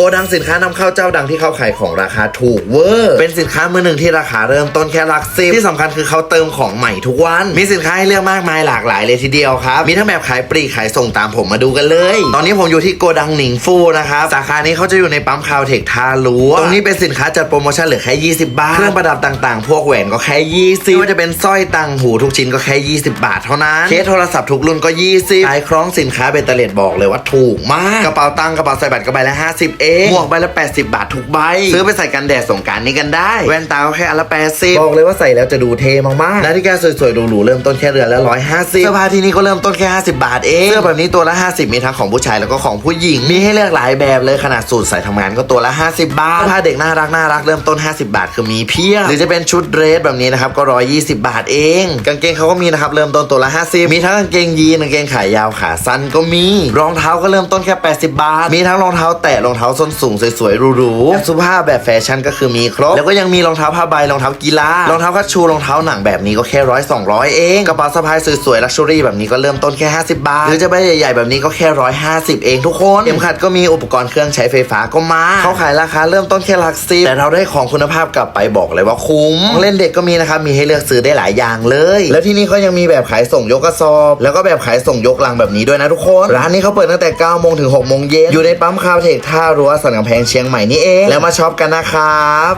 กดังสินค้านำเข้าเจ้าดังที่เขาขายของราคาถูกเวอร์ เป็นสินค้ามือหนึ่งที่ราคาเริ่มต้นแค่หลักสิบที่สำคัญคือเขาเติมของใหม่ทุกวัน มีสินค้าให้เลือกมากมายหลากหลายเลยทีเดียวครับ มีทั้งแบบขายปลีกขายส่งตามผมมาดูกันเลย ตอนนี้ผมอยู่ที่โกดังหนิงฟูนะครับ สาขานี้เขาจะอยู่ในปั๊มคาวเทคทาลัวตรงนี้เป็นสินค้าจัดโปรโมชั่นเหลือแค่ 20 บาท เครื่องประดับต่างๆ พวกแหวนก็แค่ 20ไม่ว่าจะเป็นสร้อยตังหูทุกชิ้นก็แค่ 20 บาท เท่านั้นเคสโทรศัพท์ทุกรุ่นก็ 20ขายคล้องสินค้าเบตเตอร์เลดบอกเลยว่าถูกมากกระเป๋าตังค์กระเป๋าใส่บัตรก็ใบละ50เองหมวกใบละ80 บาททุกใบ ซื้อไปใส่กันแดดสงกรารนี้กันได้ แว่นตาก็แค่อันละ80บอกเลยว่าใส่แล้วจะดูเท่มากๆนาฬิกาสวยๆหรูๆเริ่มต้นแค่เรือนละ150เสื้อผ้าที่นี่ก็เริ่มต้นแค่ 50 บาทเองเสื้อแบบนี้ตัวละ 50 มีทั้งของผู้ชายแล้วก็ของผู้หญิงมีให้เลือกหลายแบบเลยขนาดสูทใส่ทำงานก็ตัวละ 50 บาทเสื้อผ้าเด็กน่ารักน่ารักเริ่มต้น 50 บาทคือมีเพียบหรือจะเป็นชุดเดรสแบบนี้นะครับก็120 บาทเอง กางเกงเขาก็มีนะครับเริ่มต้นตัวละ 50 มีทั้งกางเกงยีนกางเกงขายาวขาสั้นก็มี รองเท้าก็เริ่มต้นแค่ 80 บาท มีทั้งรองเท้าแตะรองเท้าส้นสูงสวยๆหรูๆแสุภาพแบบแฟชั่นก็คือมีครบ แล้วก็ยังมีรองเท้าผ้าใบรองเท้ากีฬารองเท้าคัชชูรองเท้าหนังแบบนี้ก็แค่ร้อยสองร้อยเองกระเป๋าสะพายสวยๆลักชัวรี่แบบนี้ก็เริ่มต้นแค่ 50 บาท หรือจะใบใหญ่ๆแบบนี้ก็แค่ร้อยห้าสิบเองทุกคนเข็มขัดก็มีอุปกรณ์เครื่องใช้ไฟฟ้าก็มาเขาขายราคาเริ่มต้นแค่หลักสิบแต่เราได้ของคุณภาพกลับไปบอกเลยว่าคุ้มเล่นเด็กก็มีนะครับมีให้เลือกซื้อได้หลายอย่างเลย แล้วที่นี่เขายังมีแบบขายส่งยกกระสอบ แล้วก็แบบขายส่งยกลังแบบนี้ด้วยนะทุกคน ร้านนี้เขาเปิดตั้งแต่9โมงถึง6โมงเย็นอยู่ในปั๊มคาเทคท่ารั้วสันกำแพงเชียงใหม่นี่เอง แล้วมาช็อปกันนะครับ